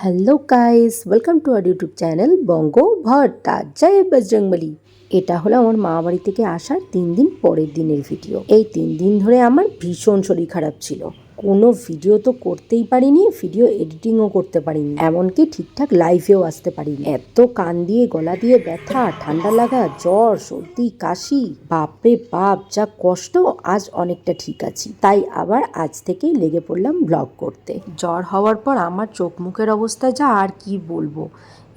Hello guys welcome to our YouTube channel Banga Bharta জয় বজরংবলি এটা হলো আমার মা বাড়ি থেকে আসার তিন দিন পরের দিনের ভিডিও এই তিন দিন ধরে আমার ভীষণ শরীর খারাপ ছিল। কোনো ভিডিও তো করতেই পারিনি ভিডিও এডিটিংও করতে পারিনি। এমনকি ঠিকঠাক লাইভেও আসতে পারিনি। এত কান দিয়ে, গলা দিয়ে ব্যথা, ঠান্ডা লাগা, জ্বর, সর্দি, কাশি, বাপরে বাপ, যা কষ্ট, আজ অনেকটা ঠিক আছি। তাই আবার আজ থেকেই লেগে পড়লাম ব্লগ করতে। জ্বর হওয়ার পর আমার চোখ মুখের অবস্থা যা, আর কি বলব?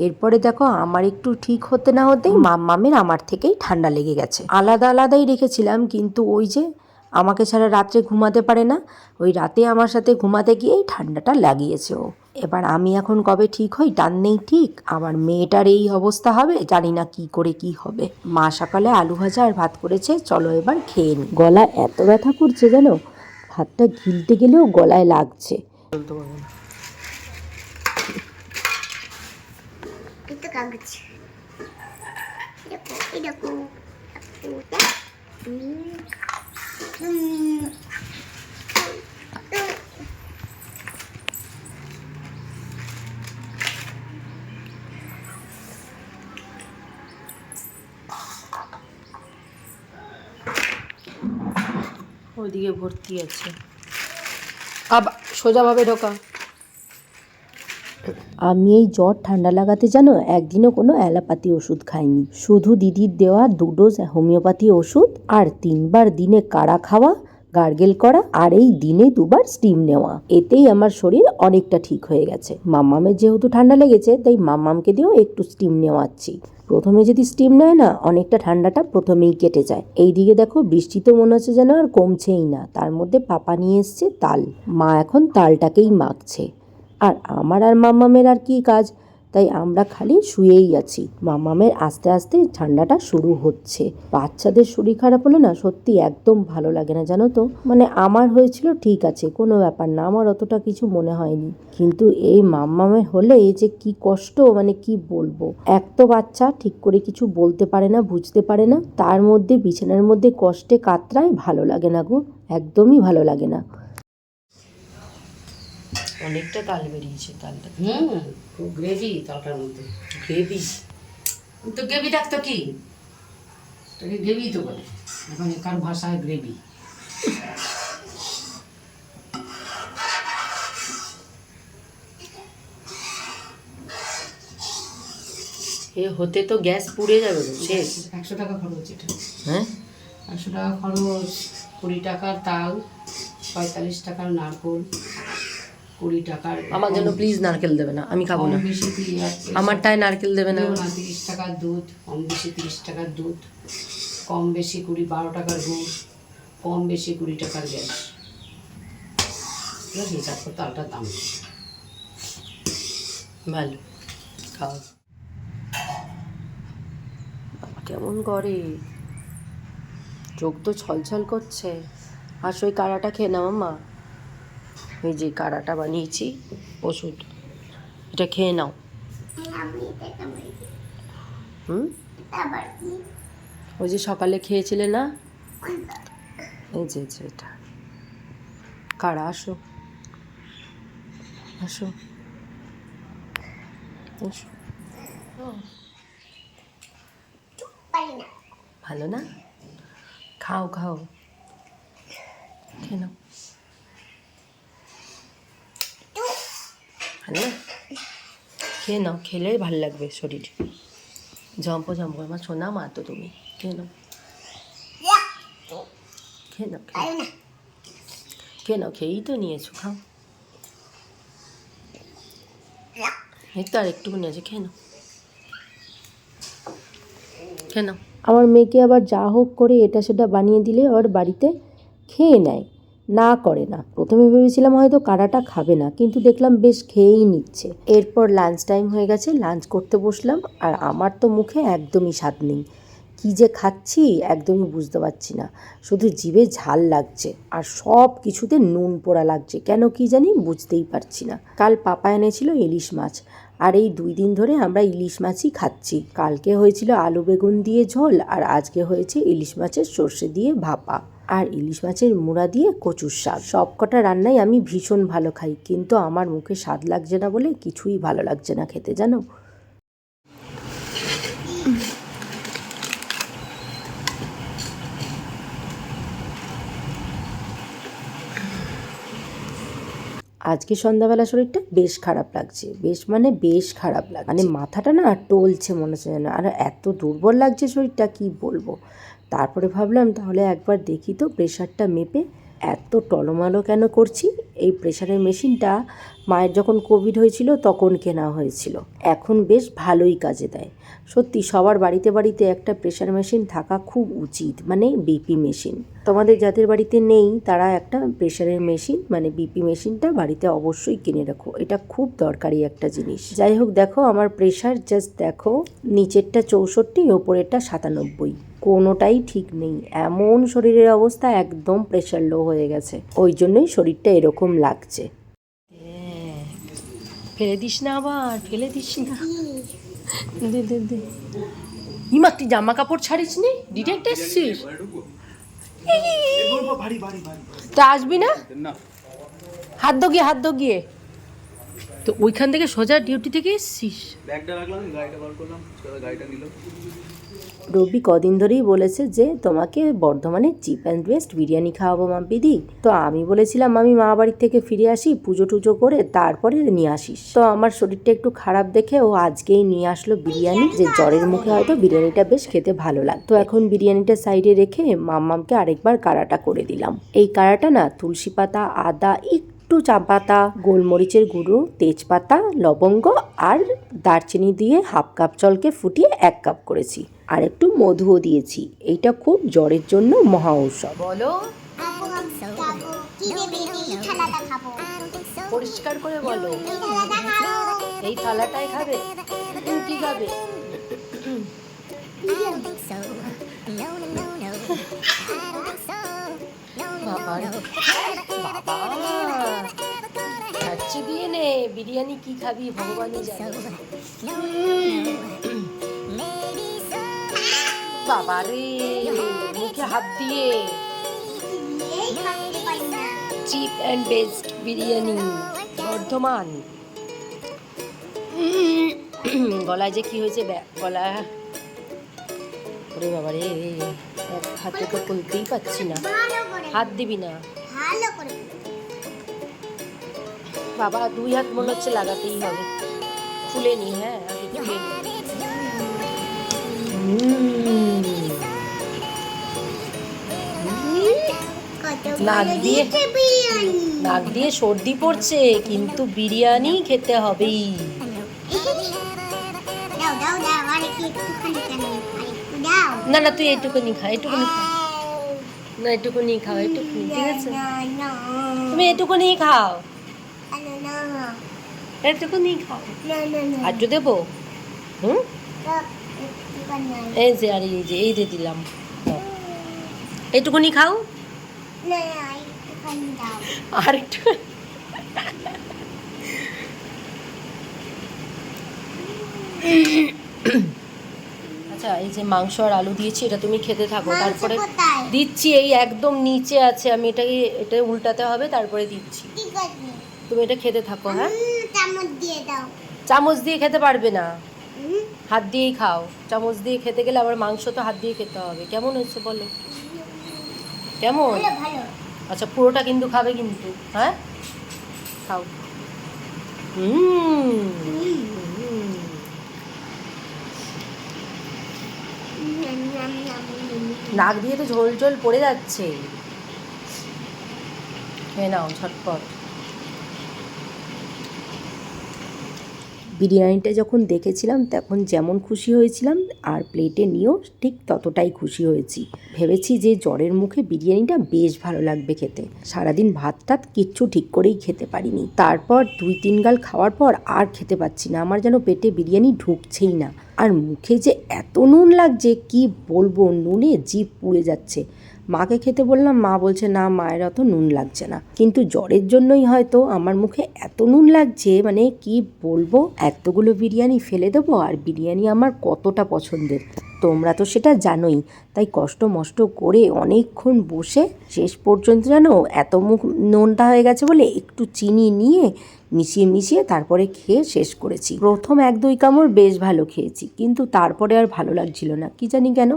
এরপরে দেখো, আমার একটু ঠিক হতে না হতেই মাম্মামের আমার থেকেই ঠান্ডা লেগে গেছে। আলাদা আলাদাই রেখেছিলাম, কিন্তু ওই যে আমাকে ছাড়া রাত্রে ঘুমাতে পারে না ওই রাতে আমার সাথে ঘুমাতে গিয়েই ঠান্ডাটা লাগিয়েছে ও এবার আমি এখন কবে ঠিক হই টান নেই ঠিক আমার মেয়েটার এই অবস্থা হবে জানি না কি করে কি হবে মা সকালে আলু ভাজা আর ভাত করেছে চলো এবার খেয়ে নি গলা এত ব্যথা করছে যেন ভাতটা গিলতে গেলেও গলায় লাগছে ওইদিকে ভর্তি আছে। আবার সোজাভাবে ঢোকা। আমি এই জ্বর ঠান্ডা লাগাতে যেন একদিনও কোনো অ্যালোপ্যাথি ওষুধ খাইনি। শুধু দিদির দেওয়া দু ডোজ হোমিওপ্যাথি ওষুধ আর তিনবার দিনে কাড়া খাওয়া, গার্গেল করা আর এই দিনে দুবার স্টিম নেওয়া। এতেই আমার শরীর অনেকটা ঠিক হয়ে গেছে। মাম্মামের যেহেতু ঠান্ডা লেগেছে, তাই মাম্মামকে দিয়েও একটু স্টিম নেওয়াচ্ছি। প্রথমে যদি স্টিম নেয় না, অনেকটা ঠান্ডাটা প্রথমেই কেটে যায়। এইদিকে দেখো বৃষ্টি তো মনে হচ্ছে যেন আর কমছেই না। তার মধ্যে পাপা নিয়ে এসছে তাল। মা এখন তালটাকেই মাখছে। আর আমার আর মাম্মামের আর কি কাজ? তাই আমরা খালি শুয়েই আছি। মাম্মামের আস্তে আস্তে ঠান্ডাটা শুরু হচ্ছে। বাচ্চাদের শরীর খারাপ হলে না সত্যি একদম ভালো লাগে না, জানো তো? মানে আমার হয়েছিল ঠিক আছে, কোনো ব্যাপার না, আমার অতটা কিছু মনে হয়নি। কিন্তু এই মাম্মামের হলে যে কি কষ্ট মানে কি বলব? এক তো বাচ্চা ঠিক করে কিছু বলতে পারে না, বুঝতে পারে না, তার মধ্যে, বিছানার মধ্যে কষ্টে কাতরায় ভালো লাগে না গো, একদমই ভালো লাগে না। অনেকটা তাল বেরিয়েছে তালটা। হুম খুব গ্রেভি তালটার মধ্যে। গ্রেভি তো গ্রেভি ডাকতো কি? তোকে গ্রেভি তো বলে। এখন একার ভাষায় গ্রেভি এ হতে তো গ্যাস পুড়ে যাবে শেষ। একশো টাকা খরচ এটা। হ্যাঁ? একশো টাকা খরচ কুড়ি টাকার তাল পঁয়তাল্লিশ টাকার নারকোল। কুড়ি টাকার আমার জন্য প্লিজ নারকেল দেবে না আমি খাব না। আমারটায় নারকেল দেবে না। তিরিশ টাকার দুধ কম বেশি তিরিশ টাকার দুধ কম বেশি কুড়ি বারো টাকার গুড় কম বেশি কুড়ি টাকার গ্যাস। হিসাব করতে আলটার দাম। ভালো খাও। কেমন করে? চোখ তো ছলছল করছে। আর ওই কাড়াটা খেয়ে নাও মা এই যে কাড়াটা বানিয়েছি, ওষুধ। এটা খেয়ে নাও। হুম? ওই যে সকালে খেয়েছিলে না? এই যে যে এটা। কাড়া আসো। আসো। আসো। ভালো না? খাও খাও। খেয়ে নাও ভালো না খেয়ে নাও খেলে ভালো লাগবে শরীর জম্প জম্প আমার সোনা মা তো তুমি খেয়ে নাও খেয়ে নাও খেয়ে নাও। খেয়েই তো নিয়েছো খাও এই তো আর একটুখানি আছে খেয়ে নাও খেয়ে নাও আমার মেয়েকে আবার যা হোক করে এটা সেটা বানিয়ে দিলে আবার বাড়িতে খেয়ে নেয়। না করে না। প্রথমে ভেবেছিলাম হয়তো কারাটা খাবে না, কিন্তু দেখলাম বেশ খেয়েই নিচ্ছে। এরপর লাঞ্চ টাইম হয়ে গেছে লাঞ্চ করতে বসলাম, আর আমার তো মুখে একদমই স্বাদ নেই। কি যে খাচ্ছি একদমই বুঝতে পারছি না। শুধু জিভে ঝাল লাগছে, আর সব কিছুতে নুন পোড়া লাগছে। কেন কি জানি বুঝতেই পারছি না। কাল পাপা এনেছিল ইলিশ মাছ, আর এই দুই দিন ধরে আমরা ইলিশ মাছই খাচ্ছি। কালকে হয়েছিল আলু বেগুন দিয়ে ঝোল, আর আজকে হয়েছে ইলিশ মাছের সর্ষে দিয়ে ভাপা। আর ইলিশ মাছের মুড়া দিয়ে কচুর শাক। সবকটা রান্নাই আমি ভীষণ ভালো খাই, কিন্তু আমার মুখে স্বাদ লাগছে না বলে কিছুই ভালো লাগছে না খেতে, জানো? আজকে সন্ধ্যাবেলা শরীরটা বেশ খারাপ লাগছে। বেশ মানে বেশ খারাপ লাগছে। মানে মাথাটা না টলছে মনে হচ্ছে যেন। আর এত দুর্বল লাগছে শরীরটা, কি বলব? তারপরে ভাবলাম তাহলে একবার দেখি তো প্রেশারটা মেপে এত টলমালো কেন করছি? এই প্রেশারের মেশিনটা মায়ের যখন কোভিড হয়েছিল তখন কেনা হয়েছিল। এখন বেশ ভালোই কাজে দেয়। সত্যি সবার বাড়িতে বাড়িতে একটা প্রেশার মেশিন থাকা খুব উচিত মানে বিপি মেশিন। তোমাদের যাদের বাড়িতে নেই, তারা একটা প্রেশারের মেশিন মানে বিপি মেশিনটা বাড়িতে অবশ্যই কিনে রাখো। এটা খুব দরকারি একটা জিনিস। যাই হোক, দেখো, আমার প্রেশার জাস্ট দেখো, নিচেরটা চৌষট্টি, ওপরেরটা সাতানব্বই। কোনোটাই ঠিক নেই। এমন শরীরের অবস্থা একদম প্রেশার লো হয়ে গেছে। ওই জন্যই শরীরটা এরকম লাগছে। ফেলে দিস না আবার ফেলে দিস না। দে দে দে। ইমা তুই জামা কাপড় ছাড়িস নি? ডিরেক্ট এসছিস? তা আসবি না? হাত দো গিয়ে হাত দো গিয়ে তো ওইখান থেকে সোজা ডিউটি থেকে এসছিস? ব্যাগটা রাখলাম গাড়িটা বার করলাম গাড়িটা নিল রবি কদিন ধরেই বলেছে যে তোমাকে বর্ধমানে চিপ অ্যান্ড বেস্ট বিরিয়ানি খাওয়াবো মাম্পিদি তো আমি বলেছিলাম আমি মা বাড়ির থেকে ফিরে আসি পুজো টুজো করে তারপরে নিয়ে আসিস। তো আমার শরীরটা একটু খারাপ দেখে ও আজকেই নিয়ে আসলো বিরিয়ানি যে জ্বরের মুখে হয়তো বিরিয়ানিটা বেশ খেতে ভালো লাগতো। এখন বিরিয়ানিটা সাইডে রেখে মাম্মামকে আরেকবার কাড়াটা করে দিলাম। এই কাড়াটা না তুলসী পাতা আদা একটু চা পাতা গোলমরিচের গুঁড়ো তেজপাতা লবঙ্গ আর দারচিনি দিয়ে হাফ কাপ জলকে ফুটিয়ে এক কাপ করেছি। আর একটু মধুও দিয়েছি। এইটা খুব জ্বরের জন্য মহা ঔষধ। বলো। পরিষ্কার করে বলো। এই এই থালাটাই খাবে? তুমি কি খাবে বাবা বাবা। খাচ্ছি দিয়ে নে। বিরিয়ানি কি খাবি? ভগবানই জানে। মুখে হাত দিয়ে। Cheap and best biryani, Bardhaman. গলায় যে কি হয়েছে গলা। ওরে বাবা রে এক হাতে তো খুলতেই পাচ্ছি না। হাত দিবি না। ভালো করে বাবা দুই হাত মনে হচ্ছে লাগাতেই হবে। খুলে নি হ্যাঁ আগে খুলে নি। নাক দিয়ে- নাক দিয়ে সর্দি পড়ছে কিন্তু বিরিয়ানি খেতে হবেই। না না তুই এইটুকুনি খা এইটুকুনি খা। না এইটুকুনি খাও এইটুকুনি ঠিক আছে? তুমি এইটুকুনি খাও। না না খাও। না দেবো? হুম? এই যে আর এই যে এই যে দিলাম। দাও। এইটুকুনি খাও। আর একটু। আচ্ছা এই যে মাংস আর আলু দিয়েছি এটা তুমি খেতে থাকো। তারপরে দিচ্ছি এই একদম নিচে আছে আমি এটাকে এটা উল্টাতে হবে তারপরে দিচ্ছি। তুমি এটা খেতে থাকো হ্যাঁ? চামচ দিয়ে দাও। চামচ দিয়ে খেতে পারবে না। হাত দিয়েই খাও। চামচ দিয়ে খেতে গেলে আবার মাংস তো হাত দিয়ে খেতে হবে। কেমন হয়েছে বলো? কেমন? আচ্ছা পুরোটা কিন্তু খাবে কিন্তু হ্যাঁ? খাও। হুম। নাক দিয়ে তো ঝোল ঝোল পড়ে যাচ্ছে। খেয়ে নাও, ঝটপট। বিরিয়ানিটা যখন দেখেছিলাম, তখন যেমন খুশি হয়েছিলাম, আর প্লেটে নিয়েও ঠিক ততটাই খুশি হয়েছি। ভেবেছি যে জ্বরের মুখে বিরিয়ানিটা বেশ ভালো লাগবে খেতে। সারাদিন ভাত টাত কিচ্ছু ঠিক করেই খেতে পারিনি। তারপর দুই তিন গাল খাওয়ার পর আর খেতে পাচ্ছি না। আমার যেন পেটে বিরিয়ানি ঢুকছেই না। আর মুখে যে এত নুন লাগছে কি বলব? নুনে জিভ পুড়ে যাচ্ছে। মাকে খেতে বললাম, মা বলছে, না, মায়ের অত নুন লাগছে না। কিন্তু জ্বরের জন্যই হয়তো আমার মুখে এত নুন লাগছে মানে কি বলব? এতগুলো বিরিয়ানি ফেলে দেবো আর বিরিয়ানি আমার কতটা পছন্দের? তোমরা তো সেটা জানোই, তাই কষ্ট মষ্ট করে অনেকক্ষণ বসে শেষ পর্যন্ত যেন এত মুখ নোনটা হয়ে গেছে বলে একটু চিনি নিয়ে মিশিয়ে মিশিয়ে তারপরে খেয়ে শেষ করেছি। প্রথম এক দুই কামড় বেশ ভালো খেয়েছি, কিন্তু তারপরে আর ভালো লাগছিল না, কি জানি কেন?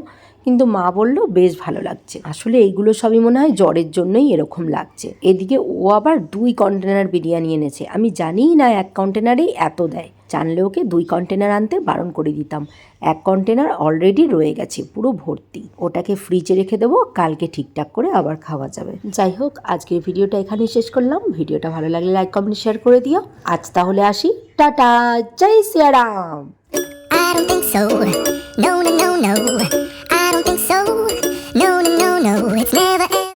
কিন্তু মা বলল বেশ ভালো লাগছে। আসলে এইগুলো সবই মনে হয় জ্বরের জন্যই এরকম লাগছে। এদিকে ও আবার দুই কন্টেনার বিরিয়ানি এনেছে। আমি জানিই না এক কন্টেনারেই এত দেয়। জানলে ওকে দুই কন্টেনার আনতে বারণ করে দিতাম। এক কন্টেনার অলরেডি রয়ে গেছে পুরো ভর্তি। ওটাকে ফ্রিজে রেখে দেবো কালকে ঠিকঠাক করে আবার খাওয়া যাবে। যাই হোক আজকের ভিডিওটা এখানেই শেষ করলাম। ভিডিওটা ভালো লাগলে লাইক কমেন্ট শেয়ার করে দিও। আজ তাহলে আসি। Tata! Joy Siyaram! I don't think so. No, no, no, no. Think so. No, no, no, no. It's never